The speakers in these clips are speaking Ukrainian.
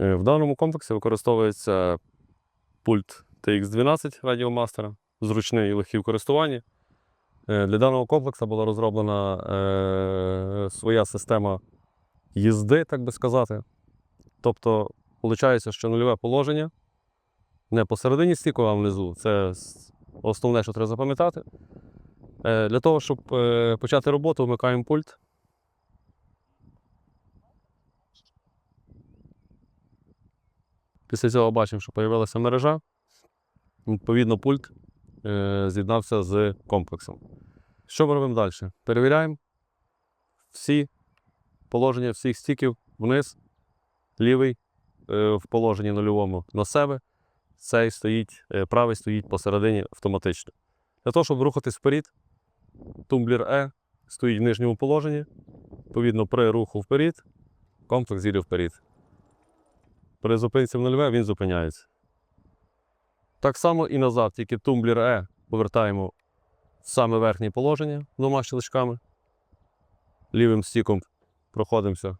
Е, В даному комплексі використовується пульт TX12 радіомастера, зручний і легкий в користуванні. Е, Для даного комплексу була розроблена е, своя система їзди, так би сказати. Тобто, виходить, що нульове положення не посередині стіку, а внизу. Це основне, що треба запам'ятати. Для того, щоб почати роботу, вмикаємо пульт. Після цього бачимо, що з'явилася мережа. Відповідно, пульт е, з'єднався з комплексом. Що ми робимо далі? Перевіряємо всі положення всіх стіків вниз, лівий е, в положенні нульовому на себе. Цей стоїть, е, правий стоїть посередині автоматично. Для того, щоб рухатись вперед, тумблер E стоїть в нижньому положенні. Відповідно, при руху вперед, комплекс їде вперед. При зупинці в нульове він зупиняється. Так само і назад, тільки тумблер E повертаємо в саме верхнє положення двома щелчками. Лівим стіком проходимося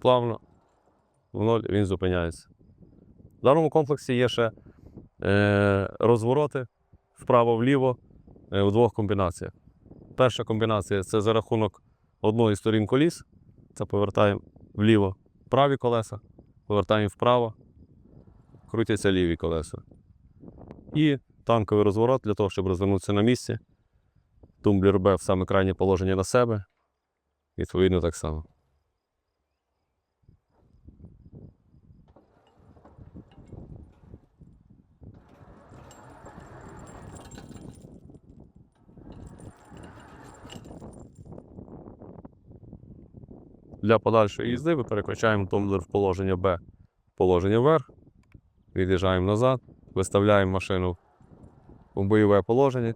плавно, в ноль він зупиняється. В даному комплексі є ще е, розвороти вправо-вліво е, в двох комбінаціях. Перша комбінація це за рахунок одної сторін коліс. Це повертаємо вліво праві колеса, повертаємо вправо, крутяться ліві колеса. І танковий розворот для того, щоб розвернутися на місці. Тумблер Б в саме крайнє положення на себе. Відповідно, так само. Для подальшої їзди ми переключаємо тумблер в положення Б. В положення вверх, від'їжджаємо назад, виставляємо машину у бойове положення.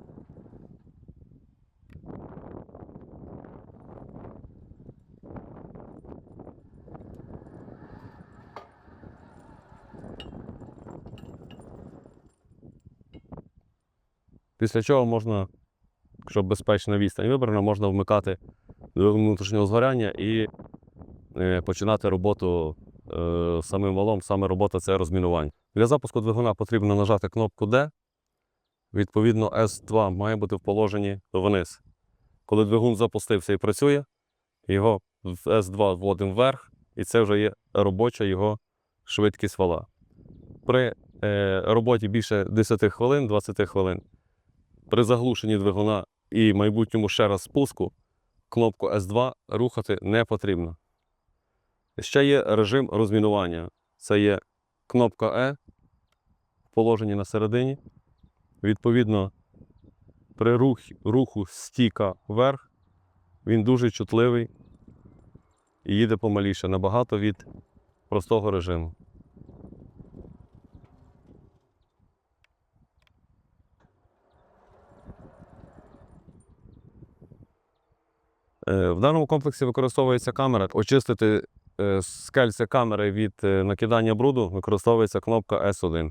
Після чого можна, якщо безпечна відстань вибрана, можна вмикати двигун внутрішнього згоряння і починати роботу е, самим валом. Саме робота це розмінування. Для запуску двигуна потрібно нажати кнопку D. Відповідно, S2 має бути в положенні вниз. Коли двигун запустився і працює, його в S2 вводимо вверх, і це вже є робоча його швидкість вала. При е, роботі більше 10 хвилин, 20 хвилин, при заглушенні двигуна і майбутньому ще раз спуску, кнопку S2 рухати не потрібно. Ще є режим розмінування. Це є кнопка E в положенні на середині. Відповідно, при рух, руху стіка вверх, він дуже чутливий і їде помаліше, набагато від простого режиму. Е, В даному комплексі використовується камера. Очистити е, скельце камери від е, накидання бруду використовується кнопка S1.